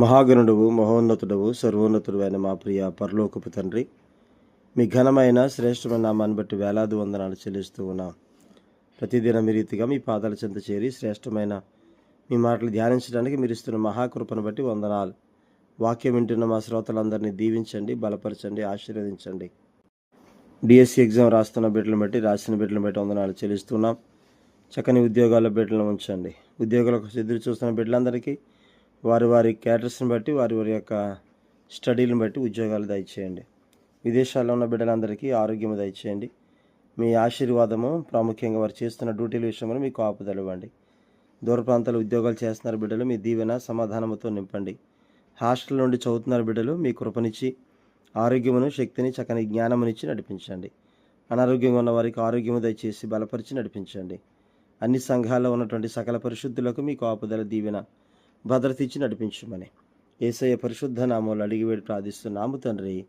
మహాగణుడువు మహోన్నతుడవు సర్వోన్నతుడు అయిన మా ప్రియ పరలోకపు తండ్రి మీ ఘనమైన శ్రేష్టమైన నామాన్ని బట్టి వేలాది వందనాలు చెల్లిస్తూ ఉన్నాం. ప్రతిదినం మీ రీతిగా మీ పాదాల చెంత చేరి శ్రేష్టమైన మీ మాటలు ధ్యానించడానికి మీరు ఇస్తున్న మహాకృపను బట్టి వందనాలు. వాక్యం వింటున్న మా శ్రోతలందరినీ దీవించండి బలపరచండి ఆశీర్వదించండి. డిఎస్సి ఎగ్జామ్ రాస్తున్న బిడ్డలను బట్టి రాసిన బిడ్డలను బట్టి వందనాలు చెల్లిస్తున్నాం చక్కని ఉద్యోగాల బిడ్డలను ఉంచండి. ఉద్యోగాలకు ఎదురు చూస్తున్న బిడ్డలందరికీ వారి వారి క్యాటర్స్ని బట్టి వారి వారి యొక్క స్టడీలను బట్టి ఉద్యోగాలు దయచేయండి. విదేశాల్లో ఉన్న బిడ్డలందరికీ ఆరోగ్యం దయచేయండి. మీ ఆశీర్వాదము ప్రాముఖ్యంగా వారు చేస్తున్న డ్యూటీల విషయంలో మీకు ఆపుదలు ఇవ్వండి దూర ప్రాంతాల్లో ఉద్యోగాలు చేస్తున్నారు బిడ్డలు మీ దీవెన సమాధానముతో నింపండి. హాస్టల్ నుండి చదువుతున్నారు బిడ్డలు మీ కృపనిచ్చి ఆరోగ్యమును శక్తిని చక్కని జ్ఞానమునిచ్చి నడిపించండి. అనారోగ్యంగా ఉన్న వారికి ఆరోగ్యము దయచేసి బలపరిచి నడిపించండి. అన్ని సంఘాల్లో ఉన్నటువంటి సకల పరిశుద్ధులకు మీకు ఆపుదల దీవెన భద్రత ఇచ్చి నడిపించమని. ఏసయ్య పరిశుద్ధ నామంలో అడిగి వేడి ప్రార్థిస్తున్నాము తండ్రి.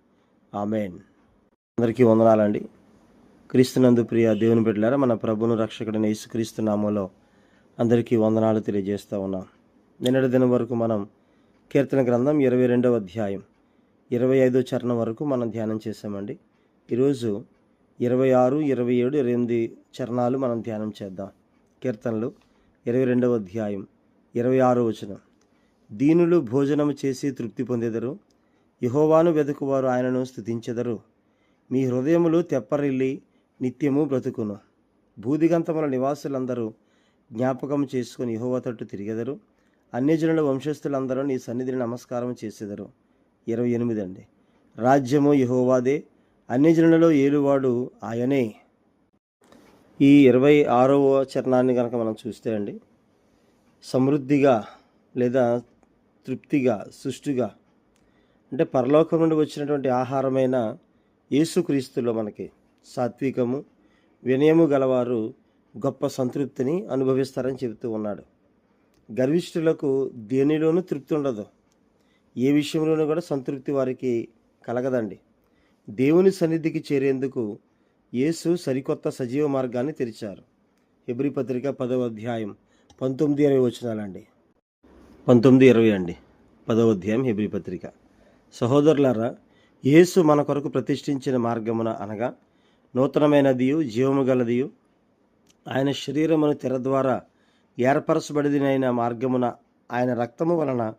ఆమెన్. అందరికీ వందనాలండి. క్రీస్తునందు ప్రియ దేవుని బిడ్డలారా మన ప్రభును రక్షకుడిని యేసుక్రీస్తు నామంలో అందరికీ వందనాలు తెలియజేస్తూ ఉన్నాం. నిన్నటి దినం వరకు మనం కీర్తన గ్రంథం ఇరవై రెండవ అధ్యాయం ఇరవై ఐదో చరణం వరకు మనం ధ్యానం చేసామండి ఈరోజు ఇరవై ఆరు ఇరవై ఏడు ఇరవై ఎనిమిది చరణాలు మనం ధ్యానం చేద్దాం. కీర్తనలు ఇరవై రెండవ అధ్యాయం ఇరవై ఆరో వచనం. దీనులు భోజనము చేసి తృప్తి పొందెదరు. యహోవాను వెతుకువారు ఆయనను స్థుతించెదరు మీ హృదయములు తెప్పరిల్లి నిత్యము బ్రతుకును. భూదిగంతముల నివాసులందరూ జ్ఞాపకం చేసుకుని యహోవ తట్టు తిరిగెదరు. అన్యజనుల వంశస్థులందరూ నీ సన్నిధిని నమస్కారం చేసేదరు. ఇరవై ఎనిమిది అండి. రాజ్యము యహోవాదే అన్యజనులలో ఏలువాడు ఆయనే. ఈ ఇరవై ఆరవ చరణాన్ని కనుక మనం చూస్తే అండి సమృద్ధిగా లేదా తృప్తిగా సుష్టిగా అంటే పరలోకం నుండి వచ్చినటువంటి ఆహారమైన యేసుక్రీస్తులో మనకి సాత్వికము వినయము గలవారు గొప్ప సంతృప్తిని అనుభవిస్తారని చెబుతూ ఉన్నాడు. గర్విష్ఠులకు దేనిలోనూ తృప్తి ఉండదు. ఏ విషయంలోనూ కూడా సంతృప్తి వారికి కలగదండి. దేవుని సన్నిధికి చేరేందుకు యేసు సరికొత్త సజీవ మార్గాన్ని తెరిచారు. హెబ్రి పత్రిక పదవ అధ్యాయం పంతొమ్మిది ఇరవై వచనాలండి. పంతొమ్మిది ఇరవై అండి. పదవ అధ్యాయం హెబ్రి పత్రిక. సహోదరులారా యేసు మన కొరకు ప్రతిష్ఠించిన మార్గమున అనగా నూతనమైనదియు జీవము గలదియు ఆయన శరీరమును తెర ద్వారా ఏర్పరచబడినైన మార్గమున ఆయన రక్తము వలన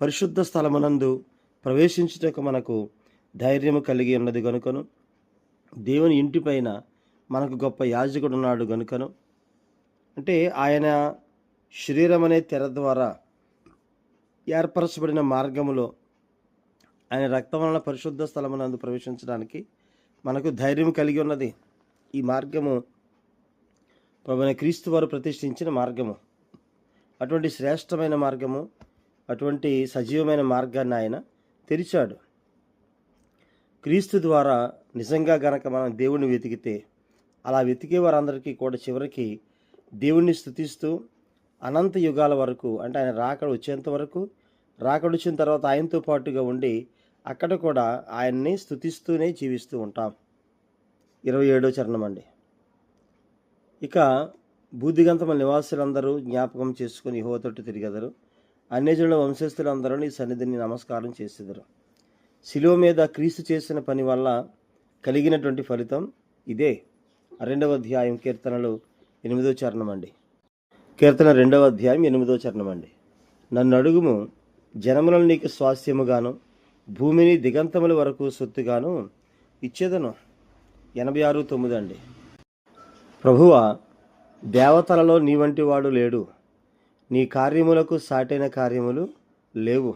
పరిశుద్ధ స్థలమునందు ప్రవేశించుటకు మనకు ధైర్యము కలిగి ఉన్నది గనుకను దేవుని ఇంటిపైన మనకు గొప్ప యాజకుడున్నాడు గనుకను. అంటే ఆయన శరీరం అనే తెర ద్వారా ఏర్పరచబడిన మార్గములో ఆయన రక్తం వలన పరిశుద్ధ స్థలమునందు ప్రవేశించడానికి మనకు ధైర్యం కలిగి ఉన్నది. ఈ మార్గము ప్రభువైన క్రీస్తు వారు ప్రతిష్ఠించిన మార్గము. అటువంటి శ్రేష్టమైన మార్గము అటువంటి సజీవమైన మార్గాన్ని ఆయన తెరిచాడు. క్రీస్తు ద్వారా నిజంగా గనక మనం దేవుణ్ణి వెతికితే అలా వెతికే వారందరికీ కూడా చివరికి దేవుణ్ణి స్థుతిస్తూ అనంత యుగాల వరకు అంటే ఆయన రాకడ వచ్చేంత వరకు రాకడ తర్వాత ఆయనతో పాటుగా ఉండి అక్కడ కూడా ఆయన్ని స్థుతిస్తూనే జీవిస్తూ ఉంటాం. ఇరవై ఏడో చరణం అండి. ఇక బూదిగంతమ నివాసులందరూ జ్ఞాపకం చేసుకుని హోతట్టు తిరిగెదరు. అన్యజనుల వంశస్థులందరూ నీ సన్నిధిని నమస్కారం చేసేదరు. శిలువ మీద క్రీస్తు చేసిన పని వల్ల కలిగినటువంటి ఫలితం ఇదే. రెండవ అధ్యాయం కీర్తనలు ఎనిమిదో చరణం అండి. కీర్తన రెండవ అధ్యాయం ఎనిమిదో చరణం అండి. నన్ను అడుగుము జనములను నీకు స్వాస్థ్యముగాను భూమిని దిగంతముల వరకు సొత్తుగాను ఇచ్చేదను. ఎనభై ఆరు తొమ్మిది అండి. ప్రభువ దేవతలలో నీ వంటి వాడు లేడు. నీ కార్యములకు సాటైన కార్యములు లేవు.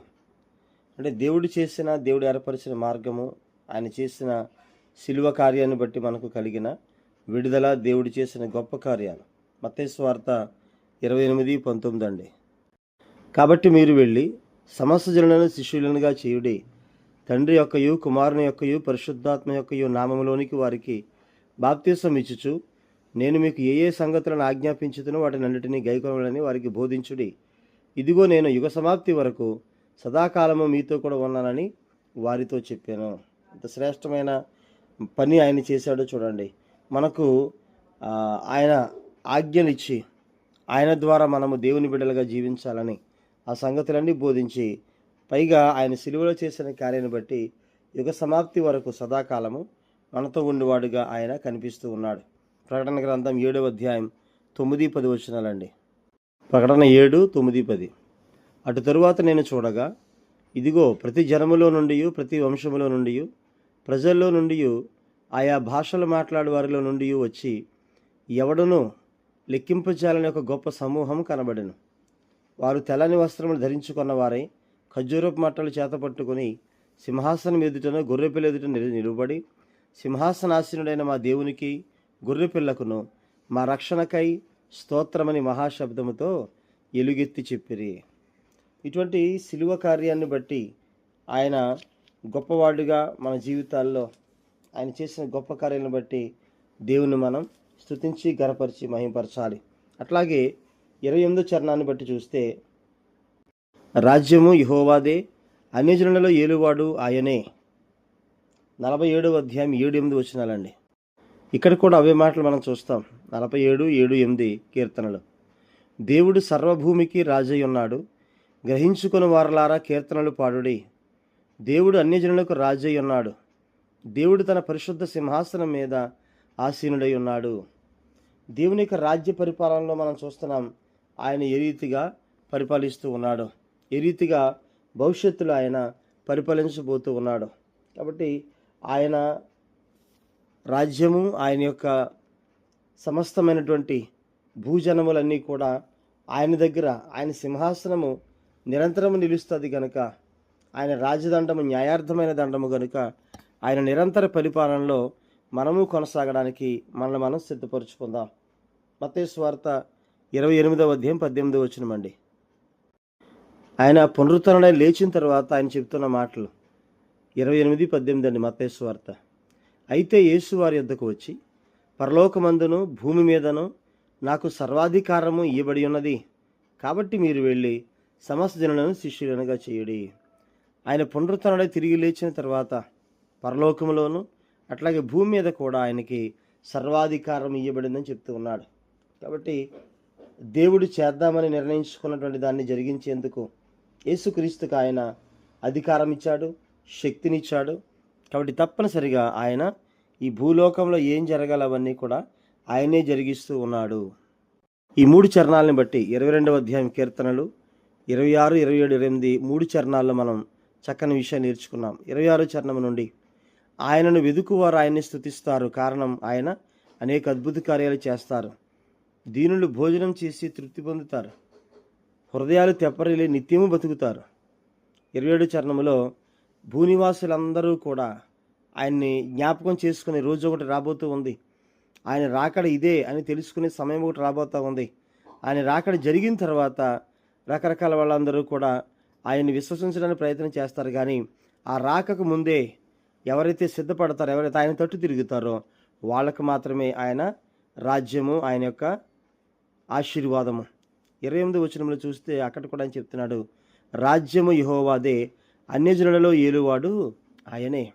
అంటే దేవుడు చేసిన దేవుడు ఏర్పరిచిన మార్గము ఆయన చేసిన శిలువ కార్యాన్ని బట్టి మనకు కలిగిన విడుదల దేవుడు చేసిన గొప్ప కార్యాలు. మతేశ్వార్త ఇరవై ఎనిమిది పంతొమ్మిది అండి. కాబట్టి మీరు వెళ్ళి సమస్త జనులను శిష్యులనుగా చేయుడి. తండ్రి యొక్కయు కుమారుని యొక్కయు పరిశుద్ధాత్మ యొక్కయు నామములోనికి వారికి బాప్తీసం ఇచ్చుచు నేను మీకు ఏ ఏ సంగతులను ఆజ్ఞాపించుతునో వాటిని అన్నిటినీ గైకొనలని వారికి బోధించుడి. ఇదిగో నేను యుగ సమాప్తి వరకు సదాకాలము మీతో కూడా ఉన్నానని వారితో చెప్పాను. ఇంత శ్రేష్టమైన పని ఆయన చేశాడో చూడండి. మనకు ఆయన ఆజ్ఞనిచ్చి ఆయన ద్వారా మనము దేవుని బిడ్డలుగా జీవించాలని ఆ సంగతులన్నీ బోధించి పైగా ఆయన సిలువలో చేసిన కార్యాన్ని బట్టి యుగ సమాప్తి వరకు సదాకాలము మనతో ఉండేవాడుగా ఆయన కనిపిస్తూ ఉన్నాడు. ప్రకటన గ్రంథం ఏడవ అధ్యాయం తొమ్మిది పది వచనాలండి. ప్రకటన ఏడు తొమ్మిది పది. అటు తరువాత నేను చూడగా ఇదిగో ప్రతి జనములో నుండి ప్రతి వంశములో నుండి ప్రజల్లో నుండి ఆయా భాషలు మాట్లాడే వారిలో నుండి వచ్చి ఎవడునూ లెక్కింపజాలని ఒక గొప్ప సమూహం కనబడను. వారు తెల్లని వస్త్రములు ధరించుకున్న వారై ఖర్జూరపు మట్టలు చేతపట్టుకుని సింహాసనం ఎదుటను గొర్రెపిల్ల ఎదుట నిలబడి సింహాసనాశీనుడైన సింహాసనాసీనుడైన మా దేవునికి గొర్రెపిల్లకును మా రక్షణకై స్తోత్రమని మహాశబ్దముతో ఎలుగెత్తి చెప్పిరి. ఇటువంటి శిలువ కార్యాన్ని బట్టి ఆయన గొప్పవాడుగా మన జీవితాల్లో ఆయన చేసిన గొప్ప కార్యాలను బట్టి దేవుని మనం స్తుతించి గరపరిచి మహింపరచాలి. అట్లాగే ఇరవై ఎనిమిదో చరణాన్ని బట్టి చూస్తే రాజ్యము యహోవాదే అన్యజనులలో ఏలువాడు ఆయనే. నలభై ఏడవ అధ్యాయం ఏడు ఎనిమిది వచ్చినాలండి ఇక్కడ కూడా అవే మాటలు మనం చూస్తాం. నలభై ఏడు ఏడు ఎనిమిది కీర్తనలు. దేవుడు సర్వభూమికి రాజై ఉన్నాడు గ్రహించుకుని వారలారా కీర్తనలు పాడుడి. దేవుడు అన్యజనులకు రాజై ఉన్నాడు దేవుడు తన పరిశుద్ధ సింహాసనం మీద ఆసీనుడై ఉన్నాడు. దేవుని యొక్క రాజ్య పరిపాలనలో మనం చూస్తున్నాం ఆయన ఏ రీతిగా పరిపాలిస్తూ ఉన్నాడు? ఏ రీతిగా భవిష్యత్తులో ఆయన పరిపాలించబోతూ ఉన్నాడు? కాబట్టి ఆయన రాజ్యము ఆయన యొక్క సమస్తమైనటువంటి భూజనములన్నీ కూడా ఆయన దగ్గర ఆయన సింహాసనము నిరంతరము నిలుస్తుంది కనుక ఆయన రాజదండము న్యాయార్థమైన దండము కనుక ఆయన నిరంతర పరిపాలనలో మనము కొనసాగడానికి మనల్ని మనం సిద్ధపరుచుకుందాం. మతేశ్వార్త వార్త ఇరవై ఎనిమిదవ అధ్యాయం పద్దెనిమిదవ వచ్చినమండి ఆయన పునరుద్ధరణై లేచిన తర్వాత ఆయన చెప్తున్న మాటలు. ఇరవై ఎనిమిది పద్దెనిమిది అండి మత్తయి వార్త. అయితే యేసు వారి యొద్దకు వచ్చి పరలోకమందును భూమి మీదను నాకు సర్వాధికారము ఇవ్వబడి ఉన్నది. కాబట్టి మీరు వెళ్ళి సమస్త జనులను శిష్యులనుగా చేయుడి. ఆయన పునరుద్ధరణై తిరిగి లేచిన తర్వాత పరలోకములోను అట్లాగే భూమి మీద కూడా ఆయనకి సర్వాధికారం ఇవ్వబడిందని చెప్తూ ఉన్నాడు. కాబట్టి దేవుడు చేద్దామని నిర్ణయించుకున్నటువంటి దాన్ని జరిగించేందుకు యేసుక్రీస్తుకు ఆయన అధికారం ఇచ్చాడు శక్తినిచ్చాడు. కాబట్టి తప్పనిసరిగా ఆయన ఈ భూలోకంలో ఏం జరగాలి అవన్నీ కూడా ఆయనే జరిగిస్తూ ఉన్నాడు. ఈ మూడు చరణాలను బట్టి ఇరవై రెండవ అధ్యాయం కీర్తనలు ఇరవై ఆరు ఇరవై ఏడు ఇరవై ఎనిమిది మూడు చరణాల్లో మనం చక్కని విషయం నేర్చుకున్నాం. ఇరవై ఆరో చరణం నుండి ఆయనను వెదుకువారు ఆయన్ని స్తుతిస్తారు. కారణం ఆయన అనేక అద్భుత కార్యాలు చేస్తారు. దీనులు భోజనం చేసి తృప్తి పొందుతారు. హృదయాలు తెప్పరిలే నిత్యము బతుకుతారు. ఇరవై ఏడు చరణంలో భూనివాసులందరూ కూడా ఆయన్ని జ్ఞాపకం చేసుకునే రోజు ఒకటి రాబోతూ ఉంది. ఆయన రాకడ ఇదే అని తెలుసుకునే సమయం ఒకటి రాబోతూ ఉంది. ఆయన రాకడ జరిగిన తర్వాత రకరకాల వాళ్ళందరూ కూడా ఆయన్ని విశ్వసించడానికి ప్రయత్నం చేస్తారు. కానీ ఆ రాకకు ముందే ఎవరైతే సిద్ధపడతారో ఎవరైతే ఆయన తట్టు తిరుగుతారో వాళ్ళకు మాత్రమే ఆయన రాజ్యము ఆయన యొక్క ఆశీర్వాదము. ఇరవై ఎనిమిది వచనంలో చూస్తే అక్కడ కూడా ఆయన చెప్తున్నాడు రాజ్యము యహోవాదే అన్యజనులలో ఏలువాడు ఆయనే.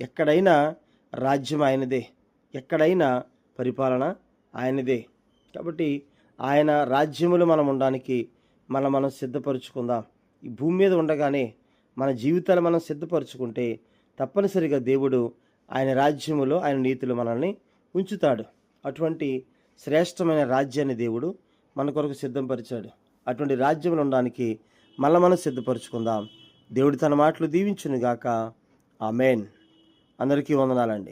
ఎక్కడైనా రాజ్యం ఆయనదే ఎక్కడైనా పరిపాలన ఆయనదే. కాబట్టి ఆయన రాజ్యములు మనం ఉండడానికి మనం మనం సిద్ధపరచుకుందాం. ఈ భూమి మీద ఉండగానే మన జీవితాలు మనం సిద్ధపరచుకుంటే తప్పనిసరిగా దేవుడు ఆయన రాజ్యములో ఆయన నీతిలో మనల్ని ఉంచుతాడు. అటువంటి శ్రేష్టమైన రాజ్యాన్ని దేవుడు మన కొరకు సిద్ధంపరిచాడు. అటువంటి రాజ్యంలో ఉండడానికి మళ్ళీ మనం సిద్ధపరచుకుందాం. దేవుడు తన మాటలు దీవించునుగాక. మెయిన్ అందరికీ వందనాలండి.